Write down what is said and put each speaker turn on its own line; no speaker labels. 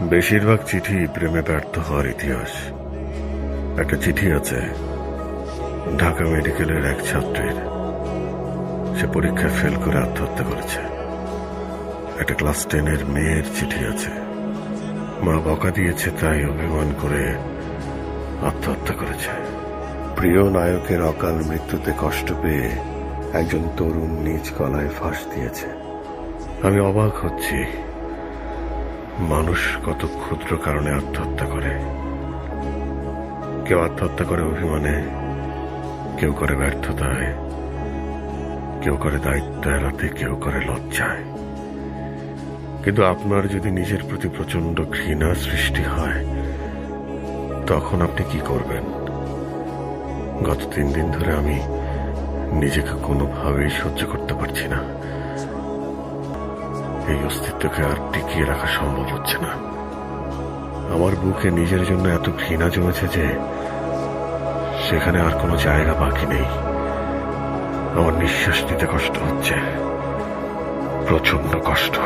বেশিরভাগ চিঠি প্রেমে ব্যর্থ হওয়ার ইতিহাস। একটা চিঠি আছে, ঢাকা মেডিকেলের এক ছাত্রের। সে পরীক্ষায় ফেল করে আত্মহত্যা করেছে। একটা ক্লাস টেনের মেয়ের চিঠি আছে। মা বকা দিয়েছে, তাই অভিমান করে আত্মহত্যা করেছে। প্রিয় নায়কের অকাল মৃত্যুতে কষ্ট পেয়ে একজন তরুণ নিজ গলায় ফাঁস দিয়েছে। আমি অবাক হচ্ছি। মানুষ কত ক্ষুদ্র কারণে আত্মহত্যা করে। কেউ আত্মহত্যা করে অভিমানে, কেউ করে ব্যর্থতায়, কেউ করে দায়িত্ব এড়াতে, কেউ করে লজ্জায়। কিন্তু আপনার যদি নিজের প্রতি প্রচণ্ড ঘৃণা সৃষ্টি হয়, তখন আপনি কি করবেন? গত তিন দিন ধরে আমি নিজেকে কোনোভাবেই সহ্য করতে পারছি না। এই অস্তিত্বকে আর টিকিয়ে রাখা সম্ভব হচ্ছে না। আমার বুকে নিজের জন্য এত ঘৃণা জমেছে যে সেখানে আর কোনো জায়গা বাকি নেই। আমার নিঃশ্বাস নিতে কষ্ট হচ্ছে। প্রচণ্ড কষ্ট।